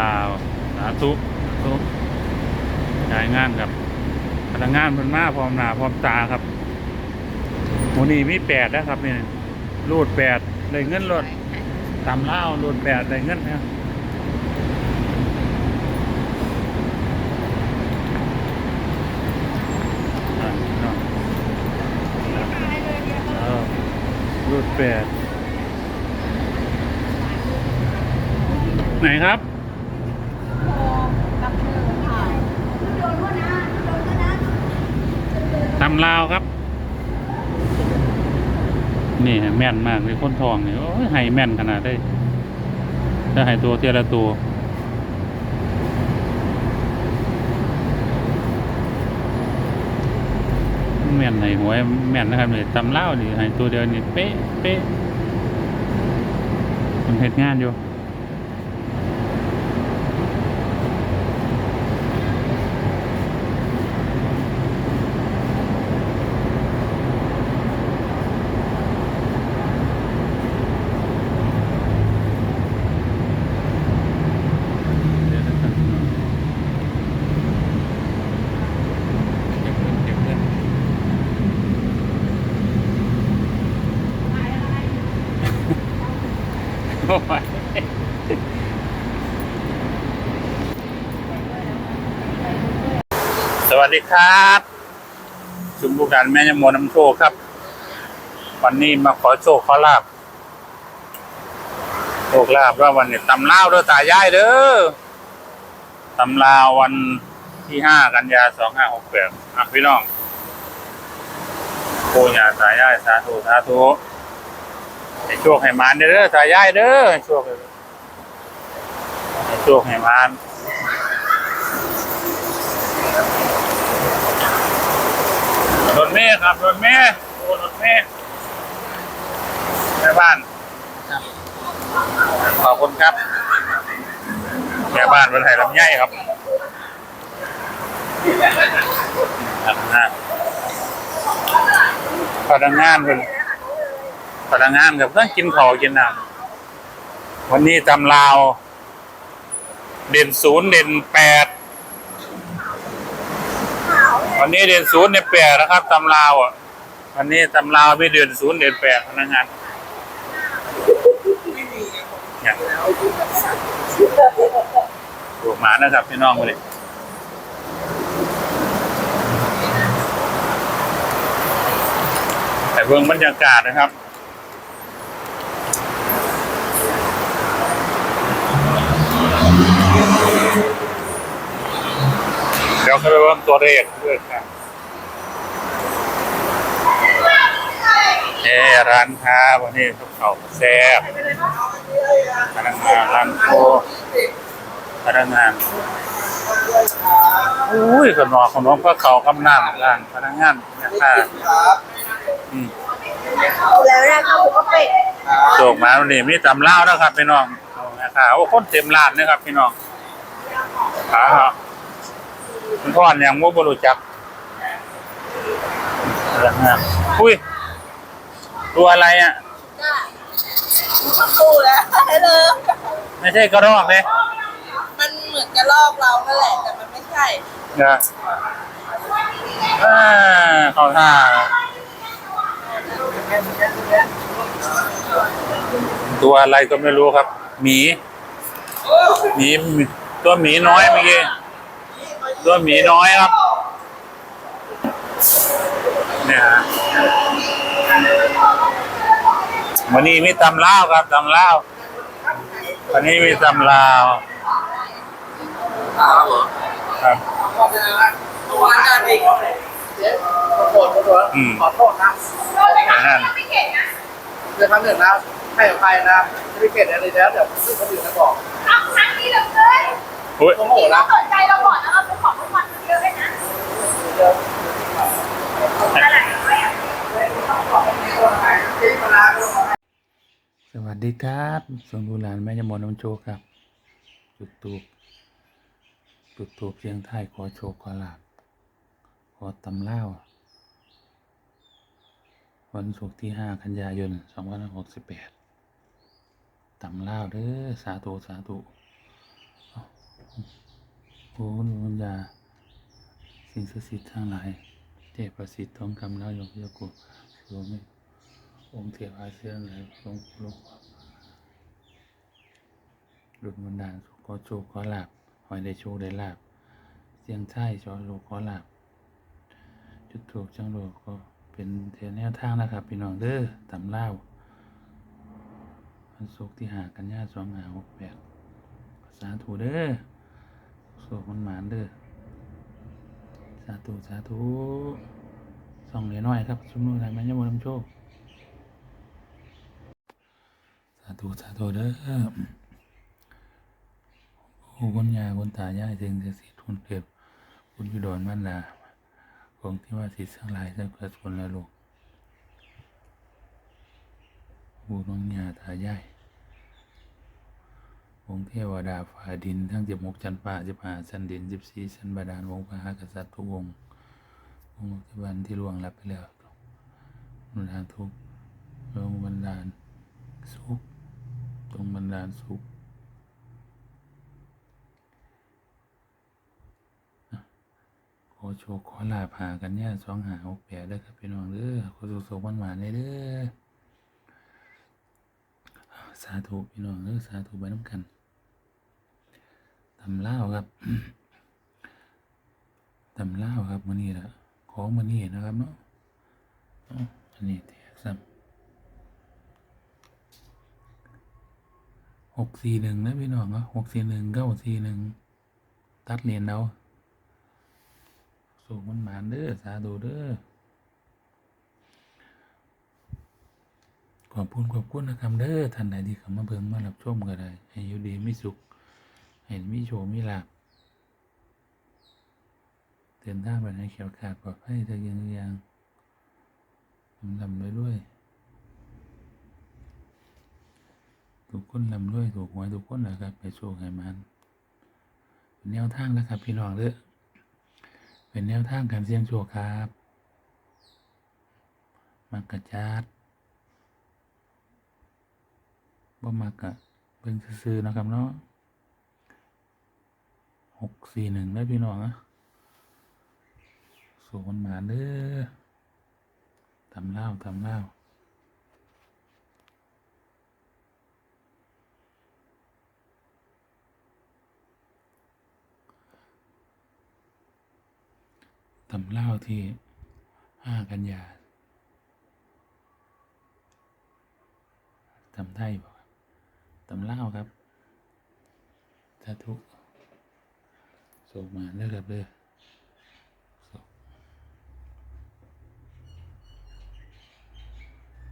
ลาวสาธุสาธุจ่ายงานกับพนักงานเพิ่นมาพร้อมหน้าพร้อมตาครับหมูนี่มีแปดนะครับนี่รูดแปดได้เงินรถตามเล่าวรูดแปดได้เงินนะอะเนาะเออรูดแปดไหนครับกับมือค่ะ ตำ ลาวครับ นี่แม่นมากเลยคนทองนี่โอ้ยให้แม่นขนาดได้ถ้าให้ตัวเทียละตัวแม่นในหวยแม่นนะครับนี่ตำเล่านี่ให้ตัวเดียวนี่เป๊ะเป๊ะมันเฮ็ดงานอยู่ เดี๋ยวนะครับเก็บเงินเก็บเงินโอ้ย สวัสดีครับชุมบุการแม่ยมโมน้ำโชคครับ วันนี้มาขอโชคขอลาบโชคลาบว่าวันนี้ตำเล่าวเด้อตายายเด้อตำราวันที่ห้ากันยาสองห้าหกแปดอะพี่น้องโคญาสายย่ายสาธุสาธุ ให้โชคให้มานเด้อสายย่ายเด้อให้โชคให้โชคให้มานรถเมย์ครับรถเมย์โอ้รถเมย์แม่บ้านขอบคุณครับแม่บ้านเป็นไทยลำไยครับพนักงานพนักงานเป็น พนักงานกับเพื่อนกินข้าวกินน้ำวันนี้ตำลาว เด่นศูนย์เด่นแปดวันนี้เด่นศูนย์เด่นแปดนะครับตำลาวอะวันนี้ตำลาวไม่เด่นศูนย์เด่นแปดพนักงานเนี่ยถูกหมานะครับพี่น้องเลยแต่เบื้องบรรยากาศนะครับานร้านโคพนักงานอุ้ยขนมขนมก็เขากำน้ำร้านพนักงานนะคะอืมแล้วแรกก็คือก็เป็ดโศกมาวันนี้มีตำเล่าวนะครับพี่น้องนะคะโอ้คนเต็มร้านนะครับพี่น้องขา ฮะคุณพ่อยังว่าบรู้จักพนักงานอุ้ยตัวอะไรอะจ้าตู้แล้วให้เลยไม่ใช่กระรอกเลยมันเหมือนกระลอกเรานั่นแหละแต่มันไม่ใช่นะอ่าเข้าท่าตัวอะไรก็ไม่รู้ครับ หมีหมีตัวหมีน้อยเมื่อกี้ ตัวหมีน้อยครับ เนี่ยฮะวันนี้มีตำลาวครับตำลาววันนี้มีตำลาวครับตัวนั้นเองขอโทษขอโทษขอโทษนะอย่างนั้นเรื่องครั้งหนึ่งนะให้อภัยนะไม่เก็ตอะไรแล้วเดี๋ยวคนอื่นจะบอกเอาครั้งนี้เลยอุ้ยโมโหพี่นะสนใจเราก่อนนะ สวัสดีครับสมบูรณ์แม่ยมนน้ำโชคครับ จุดตูบจุดตูบเชียงไทยขอโชคขอลาบขอตำเล่า วันศุกร์ที่ห้ากันยายนสองพันหกสิบแปดตำเล่าเด้อสาธุสาธุเอ้โอ้คุณปัญญา สิ่งศักดิ์สิทธิ์ทั้งหลายเทพประสิทธิ์ทองคำแล้วยกยกุสวมองค์เทวาเสื่อเลยหลวงหลวงหลุดบันดาลสุขอโชคขอลาบหอยได้โชคได้ลาบเสียงไช่ชอโลกขอลาบจุดถูกจังโลกก็เป็นเทแนวทางนะครับพี่น้องเด้อตำเล่าวันศุกร์ที่หากันยาสองหาหกแปดสาธุเด้อโศกมันหมานเด้อาธุสาธุส่องเหลือน้อยครับสมนุนอะไรมันยังบ่นำโชค สาธุสาธุเด้อโอ้คุณยาคุณตายายถึงจะสิทธิ์คุณเก็บคุณยุดอนมันลาของที่ว่าสิทธิ์สังหลายทั้งกระสุนละลูกโอ้น้องยาตายาย องค์เทวดาฟ้าดิน ทั้งเจ็บมกจันป่าจิบหาสันดินจิบสีสันบาดาลวงพระหากษัตริย์ทุกองค์องค์ที่วันที่ล่วงลับไปแล้วนุนทางทุกข์ลงบันดาลสุขจงบันดาลสุขขอโชคขอลาภหากันเนี่ยสองหาหกแปดเด้ครับพี่น้องเด้อขอสุขสมหวานๆเลยเด้อสาธุพี่น้องเด้อสาธุไปน้ำกัน ตำเล่าครับตำเล่าครับมื้อนี้ละของมื้อนี้นะครับเนาะอันนี้แตกซ้ำหกสี่หนึ่งนะพี่น้องเนาะหกสี่หนึ่งเก้าสี่หนึ่งตัดเหรียญเอาสูงมันหมานเด้อสาธุเด้อขอบคุณขอบคุณนะครับเด้อท่านใดที่เข้ามาเบิ่งมารับชมก็ได้ให้ยูดีไมีสุข ให้มีโชมีลาภเดินท่าไปในเขียวขาดปลอดภัยทางยังยังลำๆด้วยๆทุกคนลำด้วย ถูกหวยทุกคนนะครับ ไปโชคให้มันเป็นแนวทางนะครับ พี่น้องเด้อเป็นแนวทางการเสี่ยงโชคครับมักกะจัดบ่มักกะเบิ่งซื่อๆนะครับเนาะ หกสี่หนึ่งได้พี่น้องนะสูงมันมาเด้อทำเล่าทำเล่าตำเล่าที่ห้ากันยาตำไทยบอกตำเล่าครับสาธุ ส่งมานะครับเด้อ